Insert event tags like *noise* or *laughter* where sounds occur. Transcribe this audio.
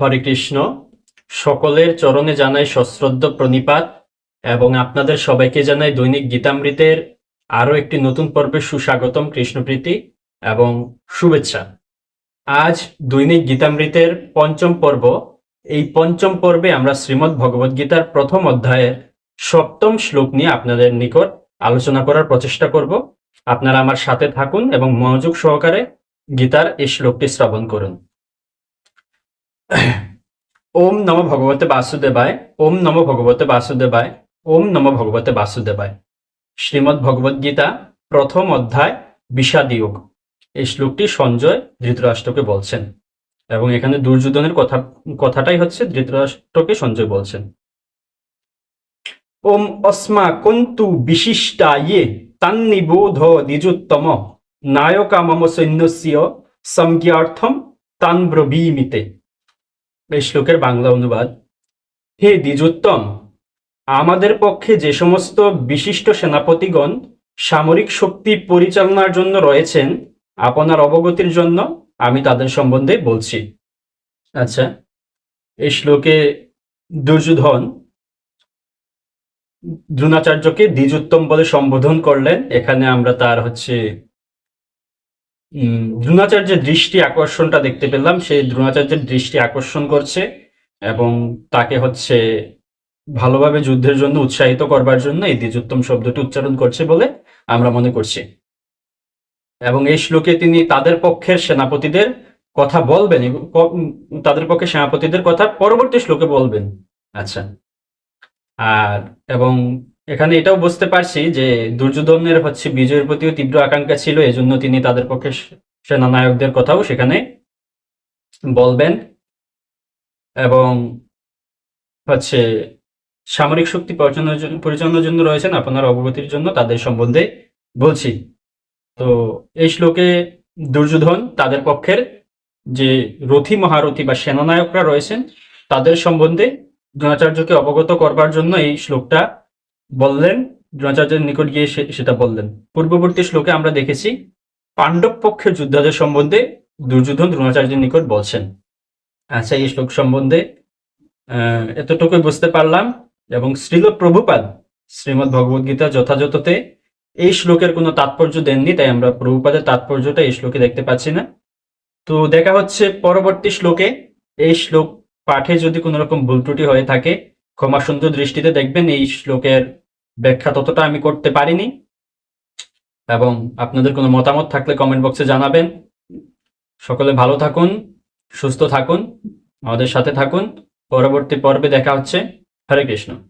হরে কৃষ্ণ, সকলের চরণে জানাই সশ্রদ্ধ প্রণিপাত এবং আপনাদের সবাইকে জানাই দৈনিক গীতামৃতের আরও একটি নতুন পর্বে সুস্বাগতম কৃষ্ণপ্রীতি এবং শুভেচ্ছা। আজ দৈনিক গীতামৃতের পঞ্চম পর্ব। এই পঞ্চম পর্বে আমরা শ্রীমদ্ ভগবদ গীতার প্রথম অধ্যায়ের সপ্তম শ্লোক নিয়ে আপনাদের নিকট আলোচনা করার প্রচেষ্টা করব। আপনারা আমার সাথে থাকুন এবং মনোযোগ সহকারে গীতার এই শ্লোকটি শ্রবণ করুন। *coughs* ওম নম ভগবতে বাসুদেবায়, ওম নম ভগবতে বাসুদেবায়, ওম নম ভগবতে বাসুদেবায়। শ্রীমদ্ ভগবদ গীতা প্রথম অধ্যায়, বিষাদয়োগ। এই শ্লোকটি সঞ্জয় ধৃতরাষ্ট্রকে বলছেন। এবং এখানে দুর্যোধনের কথা, কথাটাই হচ্ছে ধৃতরাষ্ট্রকে সঞ্জয় বলছেন। ওম অস্মা কন্তু বিশিষ্টা ইয়ে তান্নিবোধ দ্বিজোত্তম নায়কা মম সৈন্যস্য সংজ্ঞার্থম তান ব্রবীমিতে এই শ্লোকের বাংলা অনুবাদ। হে দ্বিজোত্তম, আমাদের পক্ষে যে সমস্ত বিশিষ্ট সেনাপতিগণ সামরিক শক্তি পরিচালনার জন্য রয়েছেন, আপনার অবগতির জন্য আমি তাদের সম্বন্ধে বলছি। আচ্ছা এই শ্লোকে দুর্যোধন দ্রোণাচার্যকে দ্বিজোত্তম বলে সম্বোধন করলেন। এখানে আমরা তার হচ্ছে দ্রোণাচার্যের দৃষ্টি আকর্ষণটা দেখতে পেলাম। সেই দ্রোণাচার্যের দৃষ্টি আকর্ষণ করছে এবং তাকে হচ্ছে ভালোভাবে যুদ্ধের জন্য উৎসাহিত করবার জন্য এই দ্বিজোত্তম শব্দটি উচ্চারণ করছে বলে আমরা মনে করছি। এবং এই শ্লোকে তিনি তাদের পক্ষের সেনাপতিদের কথা বলবেন তাদের পক্ষে সেনাপতিদের কথা পরবর্তী শ্লোকে বলবেন। আচ্ছা। আর, এবং এখানে এটাও বুঝতে পারছি যে দুর্যোধনের হচ্ছে বিজয়ের প্রতিও তীব্র আকাঙ্ক্ষা ছিল, এজন্য তিনি তাদের পক্ষে সেনানায়কদের কথাও সেখানে বলবেন। এবং হচ্ছে সামরিক শক্তি পরিচালনার জন্য রয়েছেন আপনার অবগতির জন্য তাদের সম্বন্ধে বলছি। তো এই শ্লোকে দুর্যোধন তাদের পক্ষের যে রথী মহারথী বা সেনানায়করা রয়েছেন, তাদের সম্বন্ধে দ্রোণাচার্যকে অবগত করবার জন্য এই শ্লোকটা বললেন দ্রোণাচার্যের নিকট গিয়ে সেটা বললেন। পূর্ববর্তী শ্লোকে আমরা দেখেছি পাণ্ডব পক্ষের যোদ্ধাদের সম্বন্ধে দুর্যোধন দ্রোণাচার্যের নিকট বলছেন। আচ্ছা এই শ্লোক সম্বন্ধে আহ, এতটুকুই বুঝতে পারলাম এবং শ্রীল প্রভুপাদ শ্রীমদ্ ভগবদ গীতা যথাযথতে এই শ্লোকের কোনো তাৎপর্য দেননি তাই আমরা প্রভুপাদের তাৎপর্যটা এই শ্লোকে দেখতে পাচ্ছি না। তো দেখা হচ্ছে পরবর্তী শ্লোকে এই শ্লোক পাঠে যদি কোনো রকম ভুল ত্রুটি হয়ে থাকে ক্ষমা সুন্দর দৃষ্টিতে দেখবেন এই শ্লোকের ব্যাখ্যা ততটা আমি করতে পারিনি। এবং আপনাদের কোনো মতামত থাকলে কমেন্ট বক্সে জানাবেন। সকলে ভালো থাকুন, সুস্থ থাকুন, আমাদের সাথে থাকুন। পরবর্তী পর্বে দেখা হচ্ছে। হরে কৃষ্ণ।